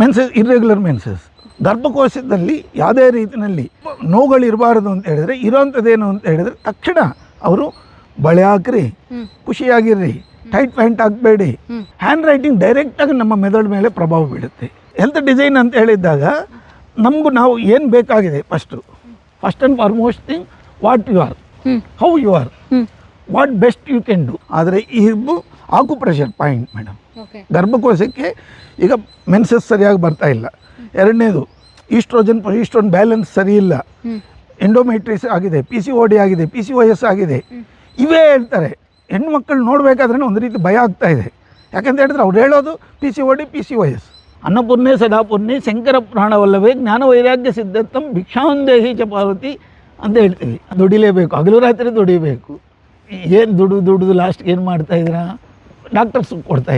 Menses irregular menses ಗರ್ಭಕೋಶದಲ್ಲಿ ಯಾವುದೇ ರೀತಿಯಲ್ಲಿ ನೋವುಗಳಿರಬಾರದು ಅಂತ ಹೇಳಿದ್ರೆ ಇರೋಂಥದ್ದೇನು ಅಂತ ಹೇಳಿದ್ರೆ ತಕ್ಷಣ ಅವರು ಬಳೆ ಹಾಕ್ರಿ. ಖುಷಿಯಾಗಿರ್ರಿ ಟೈಟ್ ಪ್ಯಾಂಟ್ ಹಾಕಬೇಡಿ. ಹ್ಯಾಂಡ್ ರೈಟಿಂಗ್ ಡೈರೆಕ್ಟಾಗಿ ನಮ್ಮ ಮೆದುಳು ಮೇಲೆ ಪ್ರಭಾವ ಬೀಳುತ್ತೆ. ಹೆಲ್ತ್ ಡಿಸೈನ್ ಅಂತ ಹೇಳಿದಾಗ ನಮಗೂ ನಾವು ಏನು ಬೇಕಾಗಿದೆ first first and foremost thing what you are how you are what best you can do ಆದರೆ ಇದು ಆಕುಪ್ರೆಷರ್ ಪಾಯಿಂಟ್ ಮೇಡಮ್ ಗರ್ಭಕೋಶಕ್ಕೆ ಈಗ ಮೆನ್ಸಸ್ ಸರಿಯಾಗಿ ಬರ್ತಾ ಇಲ್ಲ. ಎರಡನೇದು ಈಸ್ಟ್ರೋಜನ್ ಈಸ್ಟ್ರೋನ್ ಬ್ಯಾಲೆನ್ಸ್ ಸರಿ ಇಲ್ಲ. ಎಂಡೋಮೆಟ್ರಿಸ್ ಆಗಿದೆ ಪಿ ಸಿ ಓ ಡಿ ಆಗಿದೆ ಪಿ ಸಿ ಓ ಎಸ್ ಆಗಿದೆ. ಇವೇ ಹೇಳ್ತಾರೆ ಹೆಣ್ಮಕ್ಳು ನೋಡಬೇಕಾದ್ರೆ ಒಂದು ರೀತಿ ಭಯ ಆಗ್ತಾ ಇದೆ. ಯಾಕಂತ ಹೇಳಿದ್ರೆ ಅವ್ರು ಹೇಳೋದು P C O D P C O S ಅನ್ನಪೂರ್ಣೆ ಸದಾಪೂರ್ಣೆ ಶಂಕರ ಪ್ರಾಣವಲ್ಲವೇ ಜ್ಞಾನ ವೈರಾಗ್ಯ ಸಿದ್ಧತ್ತಂ ಭಿಕ್ಷಾಂದೇಹಿ ಚ ಪಾರ್ವತಿ ಅಂತ ಹೇಳ್ತೀವಿ. ದುಡಿಲೇಬೇಕು ಹಗಲು ರಾತ್ರಿ ದುಡಿಬೇಕು. ಏನು ದುಡು ದುಡಿದು ಲಾಸ್ಟ್ಗೆ ಏನು ಮಾಡ್ತಾ ಇದ್ದೀರಾ? ಡಾಕ್ಟರ್ಸ್ ಕೊಡ್ತಾ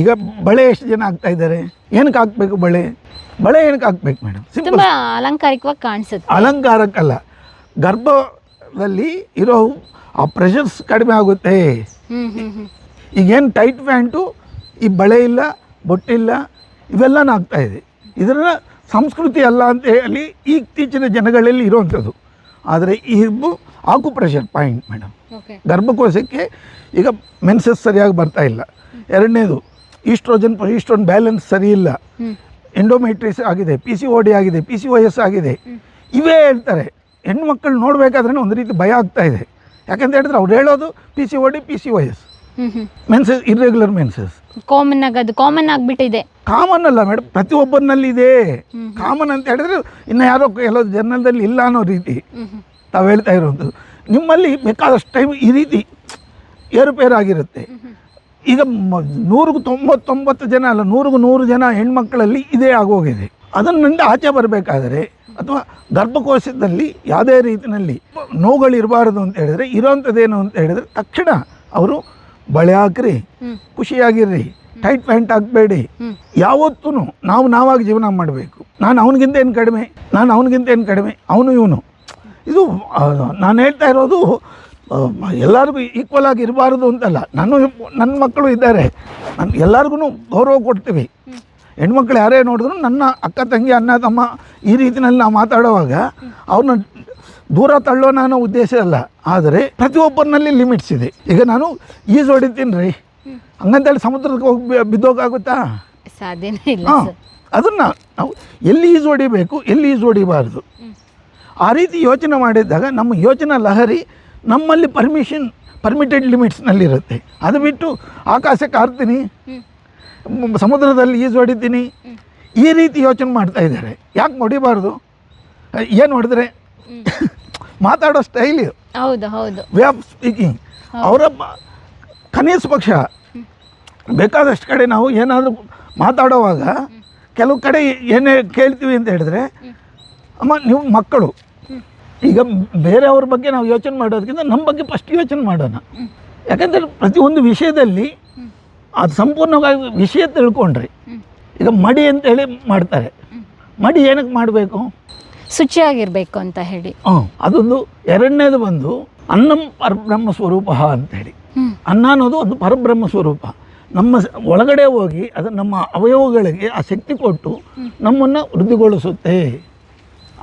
ಈಗ ಬಳೆ ಎಷ್ಟು ಜನ ಆಗ್ತಾ ಇದ್ದಾರೆ? ಏನಕ್ಕೆ ಹಾಕ್ಬೇಕು ಬಳೆ? ಬಳೆ ಏನಕ್ಕೆ ಹಾಕ್ಬೇಕು ಮೇಡಮ್? ಸಿಂಪಲ್ ತುಂಬಾ ಅಲಂಕಾರಿಕವಾಗಿ ಕಾಣಿಸುತ್ತೆ. ಅಲಂಕಾರಕ್ಕಲ್ಲ. ಗರ್ಭದಲ್ಲಿ ಇರೋ ಆ ಪ್ರೆಷರ್ಸ್ ಕಡಿಮೆ ಆಗುತ್ತೆ. ಹ್ಮ್ ಹ್ಮ್ ಹ್ಮ್. ಈಗೇನು ಟೈಟ್ ಪ್ಯಾಂಟು ಈ ಬಳೆ ಇಲ್ಲ ಬೊಟ್ಟಿಲ್ಲ ಇವೆಲ್ಲನೂ ಆಗ್ತಾ ಇದೆ. ಇದರ ಸಂಸ್ಕೃತಿ ಅಲ್ಲ ಅಂತ ಹೇಳಿ ಇತ್ತೀಚಿನ ಜನಗಳಲ್ಲಿ ಇರುವಂಥದ್ದು. ಆದರೆ ಇದು acupressure point madam. Okay ಗರ್ಭಕೋಶಕ್ಕೆ ಈಗ ಮೆನ್ಸಸ್ ಸರಿಯಾಗಿ ಬರ್ತಾ ಇಲ್ಲ. ಎರಡನೇದು ಈಸ್ಟ್ರೋಜನ್ ಈಸ್ಟ್ರೋನ್ ಬ್ಯಾಲೆನ್ಸ್ ಸರಿ ಇಲ್ಲ. ಎಂಡೋಮೆಟ್ರಿಸ್ ಆಗಿದೆ ಪಿ ಸಿ ಓ ಡಿ ಆಗಿದೆ. ಪಿ ಸಿ ಒ ಎಸ್ ಆಗಿದೆ ಇವೇ ಹೇಳ್ತಾರೆ. ಹೆಣ್ಮಕ್ಳು ನೋಡಬೇಕಾದ್ರೆ ಒಂದು ರೀತಿ ಭಯ ಆಗ್ತಾ ಇದೆ. ಯಾಕಂತ ಹೇಳಿದ್ರೆ ಅವ್ರು ಹೇಳೋದು P C O D P C O S menses irregular menses common ಆಗೋದು ಕಾಮನ್ ಆಗಿಬಿಟ್ಟಿದೆ. ಕಾಮನ್ ಅಲ್ಲ ಮೇಡಮ್ ಪ್ರತಿಯೊಬ್ಬರಿನಲ್ಲಿ ಇದೆ. ಕಾಮನ್ ಅಂತ ಹೇಳಿದ್ರೆ ಇನ್ನು ಯಾರೋ ಕೆಲವು ಜರ್ನಲ್ದಲ್ಲಿ ಇಲ್ಲ ಅನ್ನೋ ರೀತಿ. ತಾವು ಹೇಳ್ತಾ ಇರುವಂಥದ್ದು ನಿಮ್ಮಲ್ಲಿ ಬೇಕಾದಷ್ಟು ಟೈಮ್ ಈ ರೀತಿ ಏರುಪೇರಾಗಿರುತ್ತೆ. ಈಗ ಮ- ನೂರಿಗೂ ತೊಂಬತ್ತೊಂಬತ್ತು ಜನ ಅಲ್ಲ ನೂರಿಗೂ ನೂರು ಜನ ಹೆಣ್ಮಕ್ಕಳಲ್ಲಿ ಇದೇ ಆಗೋಗಿದೆ. ಅದನ್ನಿಂದ ಆಚೆ ಬರಬೇಕಾದರೆ ಅಥವಾ ಗರ್ಭಕೋಶದಲ್ಲಿ ಯಾವುದೇ ರೀತಿಯಲ್ಲಿ ನೋವುಗಳಿರಬಾರ್ದು ಅಂತ ಹೇಳಿದ್ರೆ ಇರೋಂಥದ್ದೇನು ಅಂತ ಹೇಳಿದ್ರೆ ತಕ್ಷಣ ಅವರು ಬಳೆ ಹಾಕ್ರಿ ಖುಷಿಯಾಗಿರ್ರಿ ಟೈಟ್ ಪ್ಯಾಂಟ್ ಹಾಕಬೇಡಿ. ಯಾವತ್ತೂ ನಾವು ನಾವಾಗಿ ಜೀವನ ಮಾಡಬೇಕು. ನಾನು ಅವನಿಗಿಂತ ಏನು ಕಡಿಮೆ? ನಾನು ಅವನಿಗಿಂತ ಏನು ಕಡಿಮೆ? ಅವನು ಇವನು. ಇದು ನಾನು ಹೇಳ್ತಾ ಇರೋದು ಎಲ್ಲರಿಗೂ ಈಕ್ವಲ್ ಆಗಿ ಇರಬಾರ್ದು ಅಂತಲ್ಲ. ನಾನು ನನ್ನ ಮಕ್ಕಳು ಇದ್ದಾರೆ. ನಾನು ಎಲ್ಲರಿಗೂ ಗೌರವ ಕೊಡ್ತೀವಿ. ಹೆಣ್ಮಕ್ಳು ಯಾರೇ ನೋಡಿದ್ರು ನನ್ನ ಅಕ್ಕ ತಂಗಿ ಅಣ್ಣ ತಮ್ಮ ಈ ರೀತಿಯಲ್ಲಿ ನಾವು ಮಾತಾಡುವಾಗ ಅವ್ರನ್ನ ದೂರ ತಳ್ಳೋ ಅನ್ನೋ ಉದ್ದೇಶ ಅಲ್ಲ. ಆದರೆ ಪ್ರತಿಯೊಬ್ಬರಿನಲ್ಲಿ ಲಿಮಿಟ್ಸ್ ಇದೆ. ಈಗ ನಾನು ಈಜು ಹೊಡಿತೀನಿ ರೀ. ಹಂಗಂತೇಳಿ ಸಮುದ್ರಕ್ಕೆ ಹೋಗಿ ಬಿದ್ದೋಗಾಗುತ್ತಾ? ಸಾಧ್ಯನೇ ಇಲ್ಲ ಹಾಂ ಅದನ್ನು ನಾವು ಎಲ್ಲಿ ಈಜು ಹೊಡಿಬೇಕು ಎಲ್ಲಿ ಈಜು ಹೊಡಿಬಾರ್ದು. ಆ ರೀತಿ ಯೋಚನೆ ಮಾಡಿದಾಗ ನಮ್ಮ ಯೋಚನೆ ಲಹರಿ ನಮ್ಮಲ್ಲಿ ಪರ್ಮಿಷನ್ ಪರ್ಮಿಟೆಡ್ ಲಿಮಿಟ್ಸ್ನಲ್ಲಿರುತ್ತೆ ಅದು ಬಿಟ್ಟು ಆಕಾಶಕ್ಕೆ ಹಾರ್ತೀನಿ ಸಮುದ್ರದಲ್ಲಿ ಈಜು ಹೊಡಿತೀನಿ ಈ ರೀತಿ ಯೋಚನೆ ಮಾಡ್ತಾ ಇದ್ದಾರೆ. ಯಾಕೆ ಹೊಡಿಬಾರ್ದು ಏನು ಹೊಡೆದ್ರೆ? ಮಾತಾಡೋ ಸ್ಟೈಲ್ ಹೌದು ಹೌದು. ವೇ ಆಫ್ ಸ್ಪೀಕಿಂಗ್ ಅವರ ಕನಿಷ್ಠ ಪಕ್ಷ ಬೇಕಾದಷ್ಟು ಕಡೆ ನಾವು ಏನಾದರೂ ಮಾತಾಡೋವಾಗ ಕೆಲವು ಕಡೆ ಏನೇ ಕೇಳ್ತೀವಿ ಅಂತ ಹೇಳಿದ್ರೆ ಅಮ್ಮ ನೀವು ಮಕ್ಕಳು ಈಗ ಬೇರೆಯವ್ರ ಬಗ್ಗೆ ನಾವು ಯೋಚನೆ ಮಾಡೋದಕ್ಕಿಂತ ನಮ್ಮ ಬಗ್ಗೆ ಫಸ್ಟ್ ಯೋಚನೆ ಮಾಡೋಣ. ಯಾಕಂದರೆ ಪ್ರತಿಯೊಂದು ವಿಷಯದಲ್ಲಿ ಅದು ಸಂಪೂರ್ಣವಾಗಿ ವಿಷಯ ತಿಳ್ಕೊಂಡ್ರಿ. ಈಗ ಮಡಿ ಅಂತ ಹೇಳಿ ಮಾಡ್ತಾರೆ. ಮಡಿ ಏನಕ್ಕೆ ಮಾಡಬೇಕು? ಶುಚಿಯಾಗಿರಬೇಕು ಅಂತ ಹೇಳಿ. ಹಾಂ ಅದೊಂದು ಎರಡನೇದು ಬಂದು ಅನ್ನಂ ಪರಬ್ರಹ್ಮ ಸ್ವರೂಪ ಅಂತ ಹೇಳಿ. ಅನ್ನ ಅನ್ನೋದು ಒಂದು ಪರಬ್ರಹ್ಮ ಸ್ವರೂಪ. ನಮ್ಮ ಒಳಗಡೆ ಹೋಗಿ ಅದು ನಮ್ಮ ಅವಯವಗಳಿಗೆ ಆ ಶಕ್ತಿ ಕೊಟ್ಟು ನಮ್ಮನ್ನು ವೃದ್ಧಿಗೊಳಿಸುತ್ತೆ.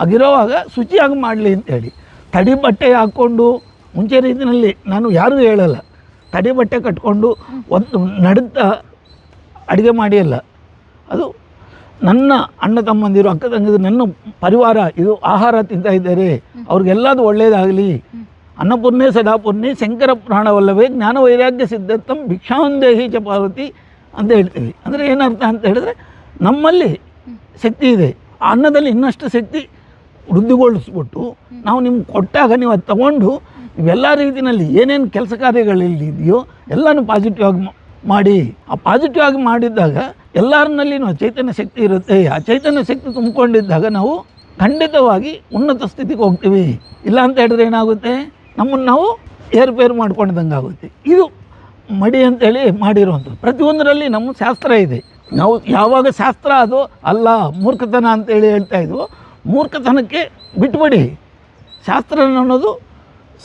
ಆಗಿರೋವಾಗ ಶುಚಿಯಾಗಿ ಮಾಡಲಿ ಅಂತೇಳಿ ತಡಿ ಬಟ್ಟೆ ಹಾಕ್ಕೊಂಡು, ಮುಂಚೆ ರೀತಿಯಲ್ಲಿ ನಾನು ಯಾರೂ ಹೇಳಲ್ಲ. ತಡಿ ಬಟ್ಟೆ ಕಟ್ಕೊಂಡು ಒಂದು ನಡುತ್ತಾ ಅಡುಗೆ ಮಾಡಿಯಲ್ಲ ಅದು ನನ್ನ ಅಣ್ಣ ತಮ್ಮಂದಿರು, ಅಕ್ಕ ತಂಗಿದ್ರು ನನ್ನ ಪರಿವಾರ, ಇದು ಆಹಾರ ತಿಂತಾ ಇದ್ದಾರೆ. ಅವ್ರಿಗೆಲ್ಲದು ಒಳ್ಳೆಯದಾಗಲಿ ಅನ್ನಪೂರ್ಣೆ, ಸದಾಪೂರ್ಣೆ, ಶಂಕರ ಪ್ರಾಣವಲ್ಲವೇ, ಜ್ಞಾನ ವೈರಾಗ್ಯ ಸಿದ್ಧಾರ್ಥಂ ಭಿಕ್ಷಾಂದೇಹಿ ಚ ಪಾರ್ವತಿ ಅಂತ ಹೇಳ್ತೀವಿ. ಅಂದರೆ ಏನರ್ಥ ಅಂತ ಹೇಳಿದ್ರೆ ನಮ್ಮಲ್ಲಿ ಶಕ್ತಿ ಇದೆ. ಆ ಅನ್ನದಲ್ಲಿ ಇನ್ನಷ್ಟು ಶಕ್ತಿ ವೃದ್ಧಿಗೊಳಿಸ್ಬಿಟ್ಟು ನಾವು ನಿಮ್ಗೆ ಕೊಟ್ಟಾಗ ನೀವು ಅದು ತಗೊಂಡು ಇವೆಲ್ಲ ರೀತಿಯಲ್ಲಿ ಏನೇನು ಕೆಲಸ ಕಾರ್ಯಗಳಲ್ಲಿ ಇದೆಯೋ ಎಲ್ಲನೂ ಪಾಸಿಟಿವ್ ಆಗಿ ಮಾಡಿ. ಆ ಪಾಸಿಟಿವ್ ಆಗಿ ಮಾಡಿದ್ದಾಗ ಎಲ್ಲರನ್ನಲ್ಲಿನೂ ಚೈತನ್ಯ ಶಕ್ತಿ ಇರುತ್ತೆ. ಆ ಚೈತನ್ಯ ಶಕ್ತಿ ತುಂಬಿಕೊಂಡಿದ್ದಾಗ ನಾವು ಖಂಡಿತವಾಗಿ ಉನ್ನತ ಸ್ಥಿತಿಗೆ ಹೋಗ್ತೀವಿ. ಇಲ್ಲ ಅಂತ ಹೇಳಿದ್ರೆ ಏನಾಗುತ್ತೆ? ನಮ್ಮನ್ನು ನಾವು ಏರುಪೇರು ಮಾಡ್ಕೊಂಡಂಗೆ ಆಗುತ್ತೆ. ಇದು ಮಡಿ ಅಂತೇಳಿ ಮಾಡಿರುವಂಥದ್ದು. ಪ್ರತಿಯೊಂದರಲ್ಲಿ ನಮ್ಮ ಶಾಸ್ತ್ರ ಇದೆ. ನಾವು ಯಾವಾಗ ಶಾಸ್ತ್ರ ಅದು ಅಲ್ಲ, ಮೂರ್ಖತನ ಅಂತೇಳಿ ಹೇಳ್ತಾ ಇದ್ವು ಮೂರ್ಖತನಕ್ಕೆ ಬಿಟ್ಬಿಡಿ. ಶಾಸ್ತ್ರ ಅನ್ನೋದು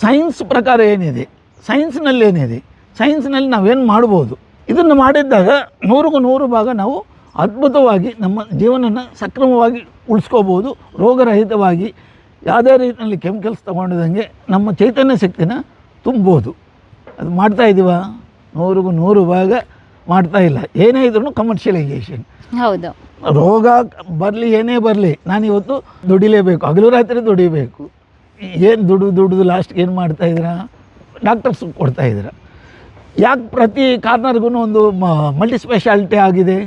ಸೈನ್ಸ್ ಪ್ರಕಾರ ಏನಿದೆ? ಸೈನ್ಸ್ನಲ್ಲಿ ಏನಿದೆ? ಸೈನ್ಸ್ನಲ್ಲಿ ನಾವೇನು ಮಾಡ್ಬೋದು? ಇದನ್ನು ಮಾಡಿದ್ದಾಗ ನೂರಿಗೂ ನೂರು ಭಾಗ ನಾವು ಅದ್ಭುತವಾಗಿ ನಮ್ಮ ಜೀವನನ ಸಕ್ರಮವಾಗಿ ಉಳಿಸ್ಕೋಬೋದು, ರೋಗರಹಿತವಾಗಿ ಯಾವುದೇ ರೀತಿಯಲ್ಲಿ ಕೆಮಿಕಲ್ಸ್ ತೊಗೊಂಡಿದಂಗೆ ನಮ್ಮ ಚೈತನ್ಯ ಶಕ್ತಿನ ತುಂಬೋದು. ಅದು ಮಾಡ್ತಾ ಇದ್ದೀವ ನೂರಿಗೂ ನೂರು ಭಾಗ ಮಾಡ್ತಾ ಇಲ್ಲ. ಏನೇ ಇದ್ರೂ ಕಮರ್ಷಿಯಲೈಸೇಷನ್ ಹೌದು. ರೋಗ ಬರಲಿ, ಏನೇ ಬರಲಿ, ನಾನು ಇವತ್ತು ದುಡಿಲೇಬೇಕು. ಹಗಲು ರಾತ್ರಿ ದುಡಿಬೇಕು. ಏನು ದುಡು ದುಡಿದು ಲಾಸ್ಟ್ಗೆ ಏನು ಮಾಡ್ತಾ ಇದ್ದೀರಾ? ಡಾಕ್ಟರ್ಸ್ ಕೊಡ್ತಾ ಇದ್ದೀರಾ. ಯಾಕೆ ಪ್ರತಿ ಕಾರ್ನರ್ಗೂ ಒಂದು ಮಲ್ಟಿ ಸ್ಪೆಷಾಲಿಟಿ ಆಗಿದೆ?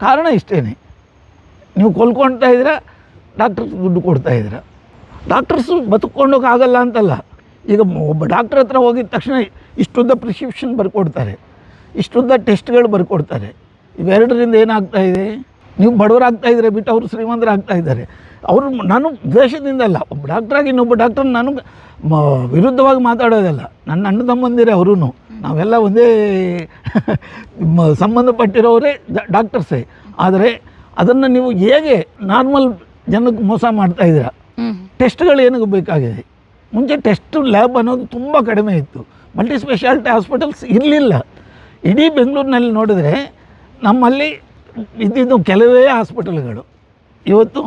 ಕಾರಣ ಇಷ್ಟೇ ನೀವು ಕೊಲ್ಕೊಳ್ತಾ ಇದ್ದೀರಾ ಡಾಕ್ಟರ್ಸ್ ದುಡ್ಡು ಕೊಡ್ತಾ ಇದ್ದೀರಾ? ಡಾಕ್ಟರ್ಸು ಬದುಕೊಂಡೋಕ್ಕಾಗಲ್ಲ ಅಂತಲ್ಲ. ಈಗ ಒಬ್ಬ ಡಾಕ್ಟ್ರ್ ಹತ್ರ ಹೋಗಿದ ತಕ್ಷಣ ಇಷ್ಟುದ್ದ ಪ್ರಿಸ್ಕ್ರಿಪ್ಷನ್ ಬರ್ಕೊಡ್ತಾರೆ. ಇಷ್ಟುದ್ದ ಟೆಸ್ಟ್ಗಳು ಬರ್ಕೊಡ್ತಾರೆ. ಇವೆರಡರಿಂದ ಏನಾಗ್ತಾ ಇದೆ? ನೀವು ಬಡವರಾಗ್ತಾ ಇದ್ದಾರೆ ಬಿಟ್ಟು ಅವರು ಶ್ರೀಮಂತರಾಗ್ತಾ ಇದ್ದಾರೆ. ಅವರು ನಾನು ದ್ವೇಷದಿಂದ ಅಲ್ಲ ಒಬ್ಬ ಡಾಕ್ಟ್ರಾಗಿ ಇನ್ನೊಬ್ಬ ಡಾಕ್ಟರ್ ನಾನು ಮ ವಿರುದ್ಧವಾಗಿ ಮಾತಾಡೋದಲ್ಲ. ನನ್ನ ಅಣ್ಣ ತಮ್ಮಂದಿರೇ ಅವರೂ ನಾವೆಲ್ಲ ಒಂದೇ ಸಂಬಂಧಪಟ್ಟಿರೋರೇ ಡಾಕ್ಟರ್ಸೇ ಆದರೆ ಅದನ್ನು ನೀವು ಹೇಗೆ ನಾರ್ಮಲ್ ಜನಕ್ಕೆ ಮೋಸ ಮಾಡ್ತಾ ಇದ್ದೀರಾ? ಟೆಸ್ಟ್ಗಳು ಏನಕ್ಕೆ ಬೇಕಾಗಿದೆ? ಮುಂಚೆ ಟೆಸ್ಟ್ ಲ್ಯಾಬ್ ಅನ್ನೋದು ತುಂಬ ಕಡಿಮೆ ಇತ್ತು. ಮಲ್ಟಿ ಸ್ಪೆಷಾಲಿಟಿ ಹಾಸ್ಪಿಟಲ್ಸ್ ಇರಲಿಲ್ಲ. ಇಡೀ ಬೆಂಗಳೂರಿನಲ್ಲಿ ನೋಡಿದ್ರೆ ನಮ್ಮಲ್ಲಿ ಇದ್ದಿದ್ದು ಕೆಲವೇ ಹಾಸ್ಪಿಟಲ್ಗಳು. ಇವತ್ತು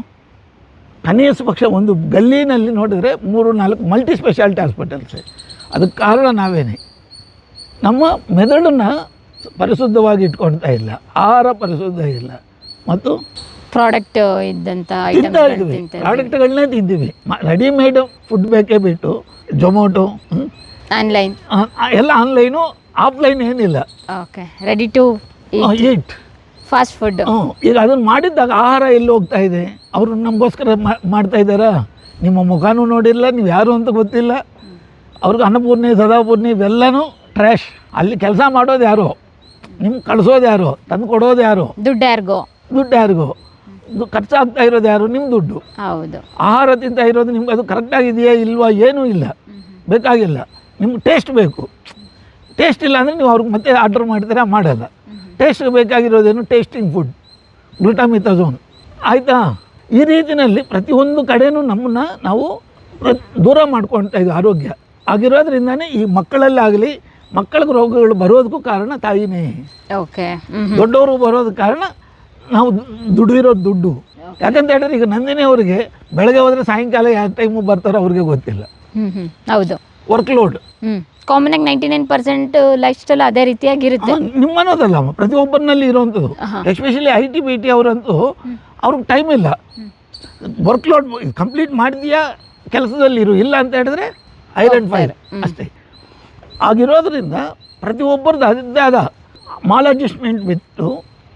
ಕನಿಷ್ಠ ಪಕ್ಷ ಒಂದು ಗಲ್ಲಿನಲ್ಲಿ ನೋಡಿದರೆ ಮೂರು ನಾಲ್ಕು ಮಲ್ಟಿ ಸ್ಪೆಷಾಲಿಟಿ ಹಾಸ್ಪಿಟಲ್ಸ್ ಅದಕ್ಕೆ ಕಾರಣ ನಾವೇನೆ. ನಮ್ಮ ಮೆದುಳನ್ನು ಪರಿಶುದ್ಧವಾಗಿ ಇಟ್ಕೊಳ್ತಾ ಇಲ್ಲ ಆಹಾರ ಪರಿಶುದ್ಧ ಇಲ್ಲ. ಮತ್ತು ಪ್ರಾಡಕ್ಟ್ ಇದ್ದಂಥ ಪ್ರಾಡಕ್ಟ್ಗಳನ್ನೇ ತಿಂತೀವಿ ರೆಡಿಮೇಡ್ ಫುಡ್ ಬೇಕೇ ಬಿಟ್ಟು ಜೊಮೊಟೊ ಆನ್ಲೈನ್ ಎಲ್ಲ ಆನ್ಲೈನು ಆಫ್ಲೈನ್ ಏನಿಲ್ಲ. Okay ready to eat fast food. ಈಗ ಅದನ್ನು ಮಾಡಿದ್ದಾಗ ಆಹಾರ ಎಲ್ಲಿ ಹೋಗ್ತಾ ಇದೆ? ಅವರು ನಮಗೋಸ್ಕರ ಮಾಡ್ತಾ ಇದ್ದಾರಾ? ನಿಮ್ಮ ಮುಖನೂ ನೋಡಿಲ್ಲ ನೀವು ಯಾರು ಅಂತ ಗೊತ್ತಿಲ್ಲ. ಅವ್ರಿಗೆ ಅನ್ನಪೂರ್ಣಿ ಸದಾಪೂರ್ಣಿ ಇವೆಲ್ಲನೂ ಟ್ರ್ಯಾಶ್ ಅಲ್ಲಿ ಕೆಲಸ ಮಾಡೋದು ಯಾರು? ನಿಮ್ಗೆ ಕಳಿಸೋದು ಯಾರು? ತಂದು ಕೊಡೋದು ಯಾರು? ದುಡ್ಡು ಯಾರಿಗೋ? ದುಡ್ಡು ಯಾರಿಗೋ? ಇದು ಖರ್ಚಾಗ್ತಾ ಇರೋದು ಯಾರು? ನಿಮ್ಮ ದುಡ್ಡು. ಹೌದು. ಆಹಾರ ತಿಂತ ಇರೋದು ನಿಮ್ಗೆ ಅದು ಕರೆಕ್ಟಾಗಿದೆಯಾ ಇಲ್ವಾ ಏನೂ ಇಲ್ಲ. ಬೇಕಾಗಿಲ್ಲ. ನಿಮ್ಗೆ ಟೇಸ್ಟ್ ಬೇಕು. ಟೇಸ್ಟ್ ಇಲ್ಲ ಅಂದರೆ ನೀವು ಅವ್ರಿಗೆ ಮತ್ತೆ ಆರ್ಡ್ರ್ ಮಾಡ್ತೀರಾ? ಮಾಡಲ್ಲ. ಟೇಸ್ಟ್ ಬೇಕಾಗಿರೋದೇನು ಟೇಸ್ಟಿಂಗ್ ಫುಡ್ ಗ್ಲುಟಾಮಿಥಜೋನ್ ಆಯಿತಾ? ಈ ರೀತಿಯಲ್ಲಿ ಪ್ರತಿಯೊಂದು ಕಡೆನೂ ನಮ್ಮನ್ನು ನಾವು ದೂರ ಮಾಡ್ಕೊತಾ ಇದ್ದೀವಿ ಆರೋಗ್ಯ. ಆಗಿರೋದ್ರಿಂದನೇ ಈ ಮಕ್ಕಳಲ್ಲಾಗಲಿ ಮಕ್ಕಳಿಗೆ ರೋಗಗಳು ಬರೋದಕ್ಕೂ ಕಾರಣ ತಾಯಿನೇ. ಓಕೆ ದೊಡ್ಡವರು ಬರೋದ ಕಾರಣ ನಾವು ದುಡ್ಡಿರೋದು ದುಡ್ಡು. ಯಾಕಂತ ಹೇಳಿದ್ರೆ ಈಗ ನಂದಿನಿ ಅವರಿಗೆ ಬೆಳಗ್ಗೆ ಹೋದರೆ ಸಾಯಂಕಾಲ ಯಾವ ಟೈಮು ಬರ್ತಾರೋ ಅವ್ರಿಗೆ ಗೊತ್ತಿಲ್ಲ. ಹೌದು. Workload hmm. ಕಾಮನ್ ಆಗಿ ninety nine percent lifestyle ಅದೇ ರೀತಿಯಾಗಿರುತ್ತೆ. ನಿಮ್ಮನ್ನೋದಲ್ಲ ಪ್ರತಿಯೊಬ್ಬರಲ್ಲಿ ಇರುವಂಥದ್ದು. Especially I T B T ಅವರಂತೂ ಅವ್ರಿಗೆ ಟೈಮ್ ಇಲ್ಲ. ವರ್ಕ್ ಲೋಡ್ ಕಂಪ್ಲೀಟ್ ಮಾಡಿದೆಯಾ ಕೆಲಸದಲ್ಲಿ ಇರು ಇಲ್ಲ ಅಂತ ಹೇಳಿದ್ರೆ ಐರನ್ ಫೈರ್ ಅಷ್ಟೇ. ಆಗಿರೋದ್ರಿಂದ ಪ್ರತಿಯೊಬ್ಬರದ್ದು ಅದೇ ಆದ ಮಾಲ್ ಅಡ್ಜಸ್ಟ್ಮೆಂಟ್ ಬಿಟ್ಟು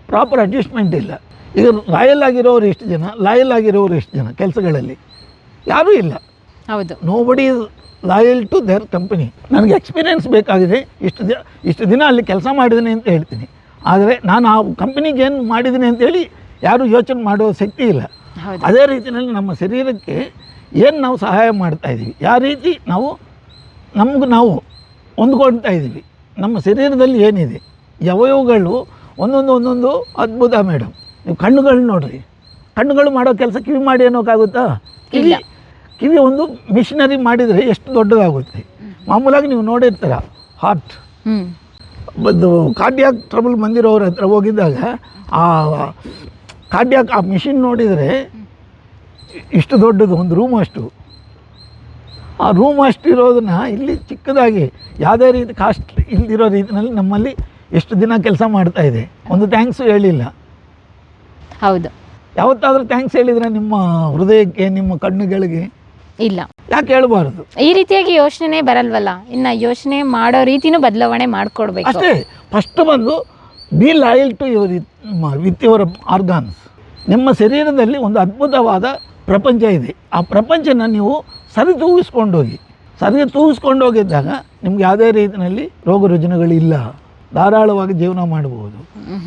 ಪ್ರಾಪರ್ ಅಡ್ಜಸ್ಟ್ಮೆಂಟ್ ಇಲ್ಲ. ಈಗ ಲಾಯಲ್ ಆಗಿರೋರು ಎಷ್ಟು ಜನ ಲಾಯಲ್ ಆಗಿರೋರು ಎಷ್ಟು ಜನ ಕೆಲಸಗಳಲ್ಲಿ? ಯಾರೂ ಇಲ್ಲ. ಹೌದು. Nobody is loyal to their company ನನಗೆ ಎಕ್ಸ್ಪೀರಿಯನ್ಸ್ ಬೇಕಾಗಿದೆ. ಇಷ್ಟು ದಿನ ಇಷ್ಟು ದಿನ ಅಲ್ಲಿ ಕೆಲಸ ಮಾಡಿದ್ದೀನಿ ಅಂತ ಹೇಳ್ತೀನಿ. ಆದರೆ ನಾನು ಆ ಕಂಪನಿಗೆ ಏನು ಮಾಡಿದ್ದೀನಿ ಅಂತೇಳಿ ಯಾರೂ ಯೋಚನೆ ಮಾಡೋ ಶಕ್ತಿ ಇಲ್ಲ. ಅದೇ ರೀತಿಯಲ್ಲಿ ನಮ್ಮ ಶರೀರಕ್ಕೆ ಏನು ನಾವು ಸಹಾಯ ಮಾಡ್ತಾ ಇದ್ದೀವಿ? ಯಾವ ರೀತಿ ನಾವು ನಮ್ಗೆ ನಾವು ಹೊಂದ್ಕೊಳ್ತಾ ಇದ್ದೀವಿ. ನಮ್ಮ ಶರೀರದಲ್ಲಿ ಏನಿದೆ? ಈ ಒಂದೊಂದು ಒಂದೊಂದು ಅದ್ಭುತ ಮೇಡಮ್. ನೀವು ಕಣ್ಣುಗಳು ನೋಡಿರಿ. ಕಣ್ಣುಗಳು ಮಾಡೋ ಕೆಲಸ ಕಿವಿ ಮಾಡಿ ಅನ್ನೋಕ್ಕಾಗುತ್ತಾ? ಕಿವಿ ಕಿವಿ ಒಂದು ಮಿಷಿನರಿ ಮಾಡಿದರೆ ಎಷ್ಟು ದೊಡ್ಡದಾಗುತ್ತೆ? ಮಾಮೂಲಾಗಿ ನೀವು ನೋಡಿರ್ತೀರ ಹಾರ್ಟ್ ಒಂದು ಕಾರ್ಡಿಯಾಕ್ ಟ್ರಬಲ್ ಬಂದಿರೋರ ಹತ್ರ ಹೋಗಿದ್ದಾಗ ಆ ಕಾರ್ಡಿಯಾಕ್ ಆ ಮಿಷಿನ್ ನೋಡಿದರೆ ಇಷ್ಟು ದೊಡ್ಡದು ಒಂದು ರೂಮ್ ಅಷ್ಟು. ಆ ರೂಮ್ ಅಷ್ಟು ಇರೋದನ್ನ ಇಲ್ಲಿ ಚಿಕ್ಕದಾಗಿ ಯಾವುದೇ ರೀತಿ ಕಾಸ್ಟ್ ಇಲ್ದಿರೋ ರೀತಿಯಲ್ಲಿ ನಮ್ಮಲ್ಲಿ ಎಷ್ಟು ದಿನ ಕೆಲಸ ಮಾಡ್ತಾ ಇದೆ. ಒಂದು ಥ್ಯಾಂಕ್ಸು ಹೇಳಿಲ್ಲ. ಹೌದು. ಯಾವತ್ತಾದರೂ ಥ್ಯಾಂಕ್ಸ್ ಹೇಳಿದರೆ ನಿಮ್ಮ ಹೃದಯಕ್ಕೆ ನಿಮ್ಮ ಕಣ್ಣುಗಳಿಗೆ ಇಲ್ಲ. ಯಾಕೆ ಹೇಳ್ಬಾರ್ದು? ಈ ರೀತಿಯಾಗಿ ಯೋಚನೆ ಬರಲ್ವಲ್ಲ? ಇನ್ನ ಯೋಚನೆ ಮಾಡೋ ರೀತಿನೂ ಬದಲಾವಣೆ ಮಾಡ್ಕೊಡ್ಬೇಕು. ಅಷ್ಟೇ ಫಸ್ಟ್ ಬಂದು be loyal to your with your organs ನಿಮ್ಮ ಶರೀರದಲ್ಲಿ ಒಂದು ಅದ್ಭುತವಾದ ಪ್ರಪಂಚ ಇದೆ. ಆ ಪ್ರಪಂಚನ ನೀವು ಸರಿ ತೂಗಿಸ್ಕೊಂಡೋಗಿ ಸರಿ ತೂಗಿಸ್ಕೊಂಡೋಗಿದ್ದಾಗ ನಿಮ್ಗೆ ಯಾವುದೇ ರೀತಿಯಲ್ಲಿ ರೋಗ ರುಜಿನಗಳಿಲ್ಲ. ಧಾರಾಳವಾಗಿ ಜೀವನ ಮಾಡಬಹುದು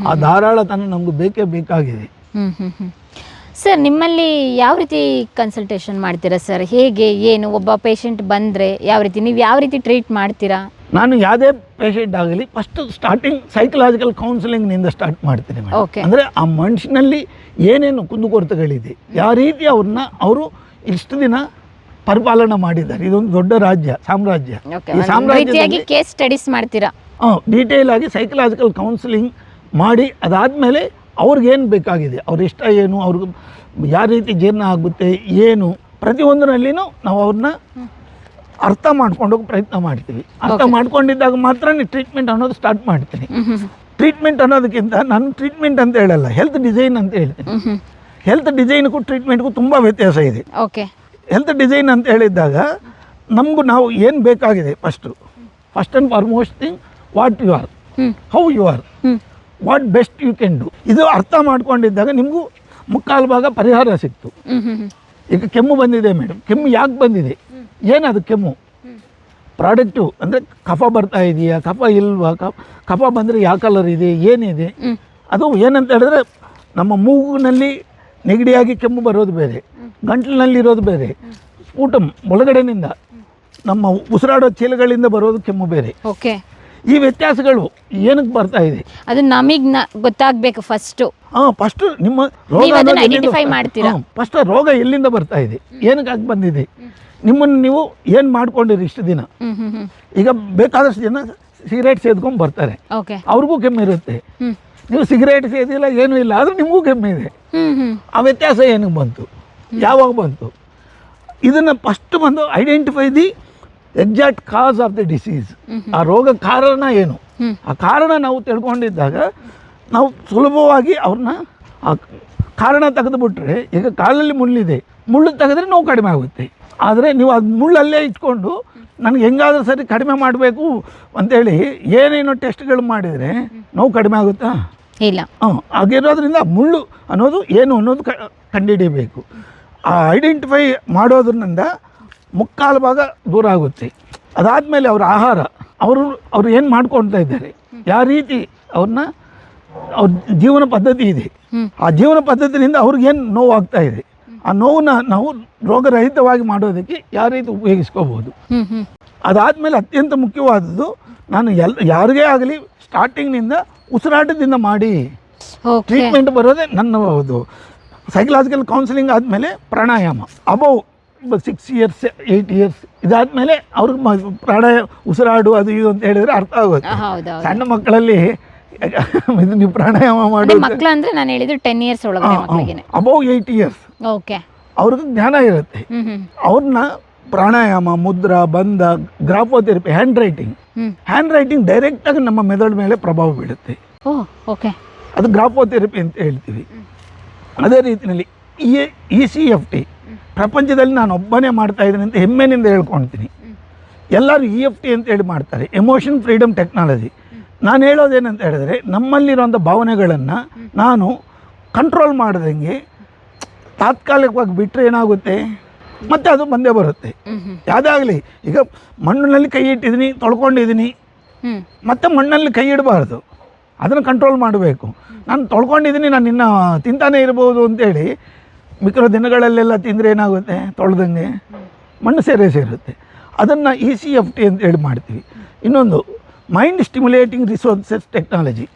ಆ ಧಾರಾಳತನ ನಮ್ಗೆ ಬೇಕೇ ಬೇಕಾಗಿದೆ. ಹ್ಮ್ ಹ್ಮ್ ಹ್ಮ್. ಸರ್ ನಿಮ್ಮಲ್ಲಿ ಯಾವ ರೀತಿ ಕನ್ಸಲ್ಟೇಷನ್ ಮಾಡ್ತೀರಾ ಸರ್? ಹೇಗೆ ಏನು? ಒಬ್ಬ ಪೇಷಂಟ್ ಬಂದರೆ ಯಾವ ರೀತಿ? ನೀವು ಯಾವ ರೀತಿ ಟ್ರೀಟ್ ಮಾಡ್ತೀರಾ? ನಾನು ಯಾವುದೇ ಪೇಷಂಟ್ ಆಗಲಿ ಫಸ್ಟ್ ಸ್ಟಾರ್ಟಿಂಗ್ ಸೈಕಲಾಜಿಕಲ್ ಕೌನ್ಸಿಲಿಂಗ್ನಿಂದ ಸ್ಟಾರ್ಟ್ ಮಾಡ್ತೀನಿ ಮೇಡಮ್. ಅಂದರೆ ಆ ಮನುಷ್ಯನಲ್ಲಿ ಏನೇನು ಕುಂದುಕೊರತೆಗಳಿದೆ ಯಾವ ರೀತಿ ಅವ್ರನ್ನ ಅವರು ಇಷ್ಟು ದಿನ ಪರಿಪಾಲನೆ ಮಾಡಿದ್ದಾರೆ. ಇದೊಂದು ದೊಡ್ಡ ರಾಜ್ಯ ಸಾಮ್ರಾಜ್ಯ. ಈ ಸಾಮ್ರಾಜ್ಯದಲ್ಲಿ ಕೇಸ್ ಸ್ಟಡೀಸ್ ಮಾಡ್ತೀರಾ? ಹಾಂ ಡೀಟೇಲ್ ಆಗಿ ಸೈಕಲಾಜಿಕಲ್ ಕೌನ್ಸಿಲಿಂಗ್ ಮಾಡಿ ಅದಾದಮೇಲೆ ಅವ್ರಿಗೇನು ಬೇಕಾಗಿದೆ? ಅವ್ರ ಇಷ್ಟ ಏನು? ಅವ್ರಿಗೆ ಯಾವ ರೀತಿ ಜೀರ್ಣ ಆಗುತ್ತೆ? ಏನು? ಪ್ರತಿಯೊಂದರಲ್ಲಿನೂ ನಾವು ಅವ್ರನ್ನ ಅರ್ಥ ಮಾಡ್ಕೊಂಡು ಪ್ರಯತ್ನ ಮಾಡ್ತೀವಿ. ಅರ್ಥ ಮಾಡ್ಕೊಂಡಿದ್ದಾಗ ಮಾತ್ರ ಟ್ರೀಟ್ಮೆಂಟ್ ಅನ್ನೋದು ಸ್ಟಾರ್ಟ್ ಮಾಡ್ತೀನಿ. ಟ್ರೀಟ್ಮೆಂಟ್ ಅನ್ನೋದಕ್ಕಿಂತ ನಾನು ಟ್ರೀಟ್ಮೆಂಟ್ ಅಂತ ಹೇಳಲ್ಲ ಹೆಲ್ತ್ ಡಿಸೈನ್ ಅಂತ ಹೇಳ್ತೀನಿ. ಹೆಲ್ತ್ ಡಿಸೈನ್ಗೂ ಟ್ರೀಟ್ಮೆಂಟ್ಗೂ ತುಂಬ ವ್ಯತ್ಯಾಸ ಇದೆ. ಓಕೆ ಹೆಲ್ತ್ ಡಿಸೈನ್ ಅಂತ ಹೇಳಿದ್ದಾಗ ನಮಗೂ ನಾವು ಏನು ಬೇಕಾಗಿದೆ first first and foremost thing what you are how you are what best you can do ಇದು ಅರ್ಥ ಮಾಡ್ಕೊಂಡಿದ್ದಾಗ ನಿಮಗೂ ಮುಕ್ಕಾಲು ಭಾಗ ಪರಿಹಾರ ಸಿಕ್ತು. ಈಗ ಕೆಮ್ಮು ಬಂದಿದೆ ಮೇಡಮ್. ಕೆಮ್ಮು ಯಾಕೆ ಬಂದಿದೆ? ಏನದು ಕೆಮ್ಮು? ಪ್ರಾಡಕ್ಟು ಅಂದರೆ ಕಫ ಬರ್ತಾ ಇದೆಯಾ? ಕಫ ಇಲ್ವಾ? ಕಫ ಕಫ ಬಂದರೆ ಯಾವ ಕಲರ್ ಇದೆ? ಏನಿದೆ? ಅದು ಏನಂತ ಹೇಳಿದ್ರೆ ನಮ್ಮ ಮೂಗಿನಲ್ಲಿ ನೆಗಡಿಯಾಗಿ ಕೆಮ್ಮು ಬರೋದು ಬೇರೆ ಗಂಟಲಿನಲ್ಲಿ ಇರೋದು ಬೇರೆ ಊಟ ಒಳಗಡೆನಿಂದ ನಮ್ಮ ಉಸಿರಾಡೋ ಚೀಲಗಳಿಂದ ಬರೋದು ಕೆಮ್ಮು ಬೇರೆ. ಓಕೆ ಈ ವ್ಯತ್ಯಾಸಗಳು ಏನಕ್ಕೆ ಬರ್ತಾ ಇದೆ? ಅದು ನಮಗ್ ಗೊತ್ತಾಗ್ಬೇಕು ಫಸ್ಟು ಹಾಂ ಫಸ್ಟ್ ನಿಮ್ಮ ರೋಗ identify ಮಾಡ್ತೀರಾ? ಫಸ್ಟ್ ರೋಗ ಎಲ್ಲಿಂದ ಬರ್ತಾ ಇದೆ? ಏನಕ್ಕಾಗಿ ಬಂದಿದೆ? ನಿಮ್ಮನ್ನು ನೀವು ಏನು ಮಾಡ್ಕೊಂಡಿರಿ ಇಷ್ಟು ದಿನ? ಈಗ ಬೇಕಾದಷ್ಟು ಜನ ಸಿಗರೇಟ್ ಸೇದ್ಕೊಂಡು ಬರ್ತಾರೆ. ಅವ್ರಿಗೂ ಕೆಮ್ಮಿರುತ್ತೆ ನೀವು ಸಿಗರೇಟ್ ಸೇದಿಲ್ಲ ಏನೂ ಇಲ್ಲ ಆದರೂ ನಿಮಗೂ ಕೆಮ್ಮಿದೆ ಆ ವ್ಯತ್ಯಾಸ ಏನಕ್ಕೆ ಬಂತು? ಯಾವಾಗ ಬಂತು? ಇದನ್ನು ಫಸ್ಟ್ ಬಂದು identify the exact cause of the disease ಆ ರೋಗ ಕಾರಣ ಏನು? ಆ ಕಾರಣ ನಾವು ತಿಳ್ಕೊಂಡಿದ್ದಾಗ ನಾವು ಸುಲಭವಾಗಿ ಅವ್ರನ್ನ ಆ ಕಾರಣ ತೆಗೆದುಬಿಟ್ರೆ ಈಗ ಕಾಲಲ್ಲಿ ಮುಳ್ಳಿದೆ. ಮುಳ್ಳು ತೆಗೆದ್ರೆ ನೋವು ಕಡಿಮೆ ಆಗುತ್ತೆ. ಆದರೆ ನೀವು ಅದು ಮುಳ್ಳಲ್ಲೇ ಇಟ್ಕೊಂಡು ನನಗೆ ಹೆಂಗಾದ್ರೂ ಸರಿ ಕಡಿಮೆ ಮಾಡಬೇಕು ಅಂತೇಳಿ ಏನೇನೋ ಟೆಸ್ಟ್ಗಳು ಮಾಡಿದರೆ ನೋವು ಕಡಿಮೆ ಆಗುತ್ತಾ? ಇಲ್ಲ. ಹ್ಞೂ ಹಾಗಿರೋದ್ರಿಂದ ಮುಳ್ಳು ಅನ್ನೋದು ಏನು ಅನ್ನೋದು ಕಂಡುಹಿಡಿಯಬೇಕು ಆ ಐಡೆಂಟಿಫೈ ಮಾಡೋದ್ರಿಂದ ಮುಕ್ಕಾಲು ಭಾಗ ದೂರ ಆಗುತ್ತೆ. ಅದಾದಮೇಲೆ ಅವರ ಆಹಾರ ಅವರು ಅವರು ಏನು ಮಾಡ್ಕೊಳ್ತಾ ಇದ್ದಾರೆ? ಯಾವ ರೀತಿ ಅವ್ರನ್ನ ಅವ್ರ ಜೀವನ ಪದ್ಧತಿ ಇದೆ. ಆ ಜೀವನ ಪದ್ಧತಿಯಿಂದ ಅವ್ರಿಗೇನು ನೋವಾಗ್ತಾ ಇದೆ? ಆ ನೋವನ್ನ ನಾವು ರೋಗರಹಿತವಾಗಿ ಮಾಡೋದಕ್ಕೆ ಯಾವ ರೀತಿ ಉಪಯೋಗಿಸ್ಕೋಬಹುದು? ಅದಾದ್ಮೇಲೆ ಅತ್ಯಂತ ಮುಖ್ಯವಾದದ್ದು ನಾನು ಎಲ್ ಯಾರಿಗೇ ಆಗಲಿ ಸ್ಟಾರ್ಟಿಂಗ್ನಿಂದ ಉಸಿರಾಟದಿಂದ ಮಾಡಿ. ಟ್ರೀಟ್ಮೆಂಟ್ ಬರೋದೇ ನನ್ನ ಸೈಕಲಾಜಿಕಲ್ ಕೌನ್ಸಿಲಿಂಗ್ ಆದಮೇಲೆ ಪ್ರಾಣಾಯಾಮ. Above six years eight years ಇದಾದ್ಮೇಲೆ ಅವ್ರಿಗೆ ಪ್ರಾಣಾಯ ಉಸಿರಾಡು ಅದು ಇದು ಅಂತ ಹೇಳಿದ್ರೆ ಅರ್ಥ ಆಗುತ್ತೆ ಸಣ್ಣ ಮಕ್ಕಳಲ್ಲಿ ಇದು ನೀವು ಪ್ರಾಣಾಯಾಮ ಮಾಡಿ ಮಕ್ಕಳು ಅಂದ್ರೆ ನಾನು ಹೇಳಿದ್ರು ಟೆನ್ ಇಯರ್ಸ್ ಒಳಗೆ ಅಬೌವ್ ಏಯ್ಟ್ ಇಯರ್ಸ್ ಓಕೆ. ಅವ್ರಿಗೆ ಜ್ಞಾನ ಇರುತ್ತೆ. ಅವ್ರನ್ನ ಪ್ರಾಣಾಯಾಮ ಮುದ್ರಾ ಬಂಧ graphotherapy handwriting handwriting ಡೈರೆಕ್ಟಾಗಿ ನಮ್ಮ ಮೆದುಳು ಮೇಲೆ ಪ್ರಭಾವ ಬೀಳುತ್ತೆ. ಓಕೆ. ಅದು ಗ್ರಾಫೋಥೆರಪಿ ಅಂತ ಹೇಳ್ತೀವಿ. ಅದೇ ರೀತಿಯಲ್ಲಿ ಇ ಸಿ ಎಫ್ ಟಿ ಪ್ರಪಂಚದಲ್ಲಿ ನಾನು ಒಬ್ಬನೇ ಮಾಡ್ತಾ ಇದ್ದೀನಿ ಅಂತ ಹೆಮ್ಮೆನಿಂದ ಹೇಳ್ಕೊಳ್ತೀನಿ. ಎಲ್ಲರೂ ಇ ಎಫ್ ಟಿ ಅಂತ ಹೇಳಿ ಮಾಡ್ತಾರೆ. ಎಮೋಷನ್ ಫ್ರೀಡಮ್ ಟೆಕ್ನಾಲಜಿ ನಾನು ಹೇಳೋದೇನಂತ ಹೇಳಿದ್ರೆ, ನಮ್ಮಲ್ಲಿರುವಂಥ ಭಾವನೆಗಳನ್ನು ನಾನು ಕಂಟ್ರೋಲ್ ಮಾಡ್ದಂಗೆ ತಾತ್ಕಾಲಿಕವಾಗಿ ಬಿಟ್ಟರೆ ಏನಾಗುತ್ತೆ? ಮತ್ತೆ ಅದು ಬಂದೇ ಬರುತ್ತೆ. ಹ್ಮ್ ಹ್ಮ್ ಯಾವುದೇ ಆಗಲಿ ಈಗ ಮಣ್ಣಿನಲ್ಲಿ ಕೈ ಇಟ್ಟಿದ್ದೀನಿ, ತೊಳ್ಕೊಂಡಿದ್ದೀನಿ. ಮತ್ತೆ ಮಣ್ಣಲ್ಲಿ ಕೈ ಇಡಬಾರ್ದು. ಅದನ್ನು ಕಂಟ್ರೋಲ್ ಮಾಡಬೇಕು. ನಾನು ತೊಳ್ಕೊಂಡಿದ್ದೀನಿ, ನಾನು ಇನ್ನು ತಿಂತಾನೆ ಇರ್ಬೋದು ಅಂತೇಳಿ ಮಿಕ್ಕಿರೋ ದಿನಗಳಲ್ಲೆಲ್ಲ ತಿಂದರೆ ಏನಾಗುತ್ತೆ? ತೊಳೆದಂಗೆ ಮಣ್ಣು ಸೇರೇ ಸೇರುತ್ತೆ. ಅದನ್ನು ಇ ಸಿ ಎಫ್ ಟಿ ಅಂತ ಹೇಳಿ ಮಾಡ್ತೀವಿ. ಇನ್ನೊಂದು ಮೈಂಡ್ ಸ್ಟಿಮ್ಯುಲೇಟಿಂಗ್ ರಿಸೋರ್ಸಸ್ ಟೆಕ್ನಾಲಜಿ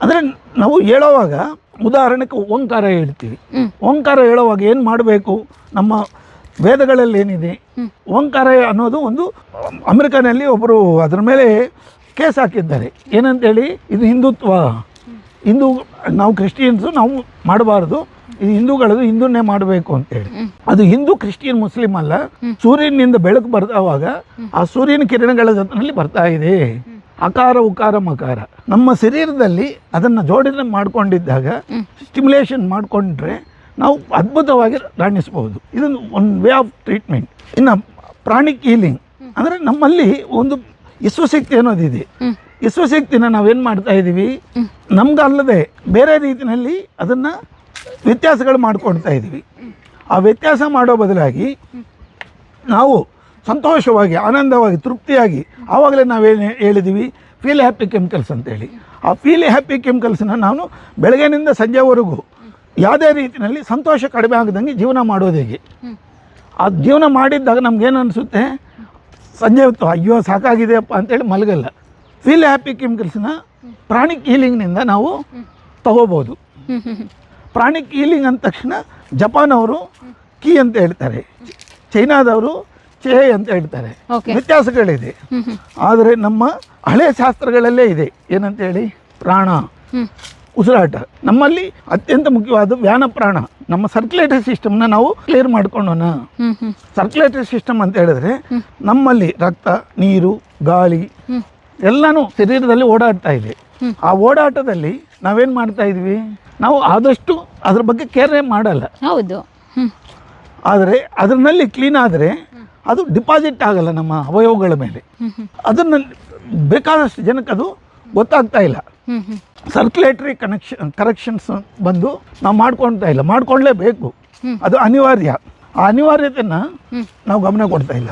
ಅಂದರೆ ನಾವು ಹೇಳೋವಾಗ ಉದಾಹರಣೆಗೆ ಓಂಕಾರ ಹೇಳ್ತೀವಿ. ಓಂಕಾರ ಹೇಳೋವಾಗ ಏನು ಮಾಡಬೇಕು? ನಮ್ಮ ವೇದಗಳಲ್ಲಿ ಏನಿದೆ? ಓಂಕಾರ ಅನ್ನೋದು ಒಂದು ಅಮೆರಿಕನಲ್ಲಿ ಒಬ್ಬರು ಅದರ ಮೇಲೆ ಕೇಸ್ ಹಾಕಿದ್ದಾರೆ. ಏನಂತೇಳಿ? ಇದು ಹಿಂದುತ್ವ. ಹಿಂದೂ ನಾವು ಕ್ರಿಶ್ಚಿಯನ್ಸು ನಾವು ಮಾಡಬಾರ್ದು. ಇದು ಹಿಂದೂಗಳದು ಹಿಂದೂನೇ ಮಾಡಬೇಕು ಅಂತೇಳಿ ಅದು ಹಿಂದೂ ಕ್ರಿಶ್ಚಿಯನ್ ಮುಸ್ಲಿಂ ಅಲ್ಲ, ಸೂರ್ಯನಿಂದ ಬೆಳಕು ಬರ್ತಾವಾಗ ಆ ಸೂರ್ಯನ ಕಿರಣಗಳ ಜೊತೆಯಲ್ಲಿ ಬರ್ತಾ ಇದೆ. ಅಕಾರ ಉಕಾರ, ಮಕಾರ. ನಮ್ಮ ಶರೀರದಲ್ಲಿ ಅದನ್ನು ಜೋಡಣೆ ಮಾಡ್ಕೊಂಡಿದ್ದಾಗ ಸ್ಟಿಮ್ಯುಲೇಷನ್ ಮಾಡಿಕೊಂಡ್ರೆ ನಾವು ಅದ್ಭುತವಾಗಿ ರಾಣಿಸ್ಬೋದು ಇದೊಂದು ಒಂದು ವೇ ಆಫ್ ಟ್ರೀಟ್ಮೆಂಟ್ ಇನ್ನು ಪ್ರಾಣಿಕ್ ಹೀಲಿಂಗ್ ಅಂದರೆ ನಮ್ಮಲ್ಲಿ ಒಂದು ವಿಶ್ವಶಕ್ತಿ ಅನ್ನೋದಿದೆ ವಿಶ್ವಶಕ್ತಿನ ನಾವೇನು ಮಾಡ್ತಾ ಇದ್ದೀವಿ ನಮ್ಗಲ್ಲದೆ ಬೇರೆ ರೀತಿಯಲ್ಲಿ ಅದನ್ನು ವ್ಯತ್ಯಾಸಗಳು ಮಾಡ್ಕೊಳ್ತಾ ಇದ್ದೀವಿ. ಆ ವ್ಯತ್ಯಾಸ ಮಾಡೋ ಬದಲಾಗಿ ನಾವು ಸಂತೋಷವಾಗಿ, ಆನಂದವಾಗಿ, ತೃಪ್ತಿಯಾಗಿ ಆವಾಗಲೇ ನಾವೇನು ಹೇಳಿದ್ದೀವಿ ಫೀಲ್ ಹ್ಯಾಪಿ ಕೆಮಿಕಲ್ಸ್ ಅಂತೇಳಿ. ಆ ಫೀಲ್ ಹ್ಯಾಪಿ ಕೆಮಿಕಲ್ಸನ್ನು ನಾನು ಬೆಳಗ್ಗೆನಿಂದ ಸಂಜೆವರೆಗೂ ಯಾವುದೇ ರೀತಿಯಲ್ಲಿ ಸಂತೋಷ ಕಡಿಮೆ ಆಗದಂಗೆ ಜೀವನ ಮಾಡೋದು ಹೇಗೆ? ಆ ಜೀವನ ಮಾಡಿದ್ದಾಗ ನಮ್ಗೇನು ಅನಿಸುತ್ತೆ? ಸಂಜೆ ಹೊತ್ತು ಅಯ್ಯೋ ಸಾಕಾಗಿದೆಯಪ್ಪ ಅಂತೇಳಿ ಮಲಗಲ್ಲ. ಫೀಲ್ ಹ್ಯಾಪಿ ಕೆಮಿಕಲ್ಸ್ನ ಪ್ರಾಣಿಕ್ ಹೀಲಿಂಗ್ನಿಂದ ನಾವು ತಗೋಬೋದು. ಪ್ರಾಣಿಕ್ ಹೀಲಿಂಗ್ ಅಂದ ತಕ್ಷಣ ಜಪಾನ್ ಅವರು ಕಿ ಅಂತ ಹೇಳ್ತಾರೆ. ಚೈನಾದವರು ಚೇ ಅಂತ ಹೇಳ್ತಾರೆ. ವ್ಯತ್ಯಾಸಗಳಿದೆ. ಆದರೆ ನಮ್ಮ ಹಳೆ ಶಾಸ್ತ್ರಗಳಲ್ಲೇ ಇದೆ. ಏನಂತ ಹೇಳಿ ಪ್ರಾಣ ಉಸಿರಾಟ. ನಮ್ಮಲ್ಲಿ ಅತ್ಯಂತ ಮುಖ್ಯವಾದ ವ್ಯಾನ ಪ್ರಾಣ. ನಮ್ಮ ಸರ್ಕ್ಯುಲೇಟರಿ ಸಿಸ್ಟಮ್ನ ನಾವು ಕ್ಲಿಯರ್ ಮಾಡ್ಕೊಂಡೋಣ. ಸರ್ಕ್ಯುಲೇಟರಿ ಸಿಸ್ಟಮ್ ಅಂತ ಹೇಳಿದ್ರೆ ನಮ್ಮಲ್ಲಿ ರಕ್ತ ನೀರು ಗಾಳಿ. ಎಲ್ಲನೂ ಶರೀರದಲ್ಲಿ ಓಡಾಡ್ತಾ ಇದೆ. ಆ ಓಡಾಟದಲ್ಲಿ ನಾವೇನು ಮಾಡ್ತಾ ಇದ್ವಿ? ನಾವು ಆದಷ್ಟು ಅದ್ರ ಬಗ್ಗೆ ಕೇರ್ನೇ ಮಾಡಲ್ಲ. ಹೌದು. ಆದರೆ ಅದರಲ್ಲಿ ಕ್ಲೀನ್ ಆದರೆ ಅದು ಡಿಪಾಸಿಟ್ ಆಗಲ್ಲ ನಮ್ಮ ಅವಯವಗಳ ಮೇಲೆ. ಅದನ್ನು ಬೇಕಾದಷ್ಟು ಜನಕ್ಕೆ ಅದು ಗೊತ್ತಾಗ್ತಾ ಇಲ್ಲ. ಸರ್ಕ್ಯುಲೇಟರಿ ಕನೆಕ್ಷನ್ ಕರೆಕ್ಷನ್ಸ್ ಬಂದು ನಾವು ಮಾಡ್ಕೊಳ್ತಾ ಇಲ್ಲ. ಮಾಡ್ಕೊಳ್ಳೇಬೇಕು ಅದು ಅನಿವಾರ್ಯ. ಆ ಅನಿವಾರ್ಯತೆಯನ್ನು ನಾವು ಗಮನ ಕೊಡ್ತಾ ಇಲ್ಲ.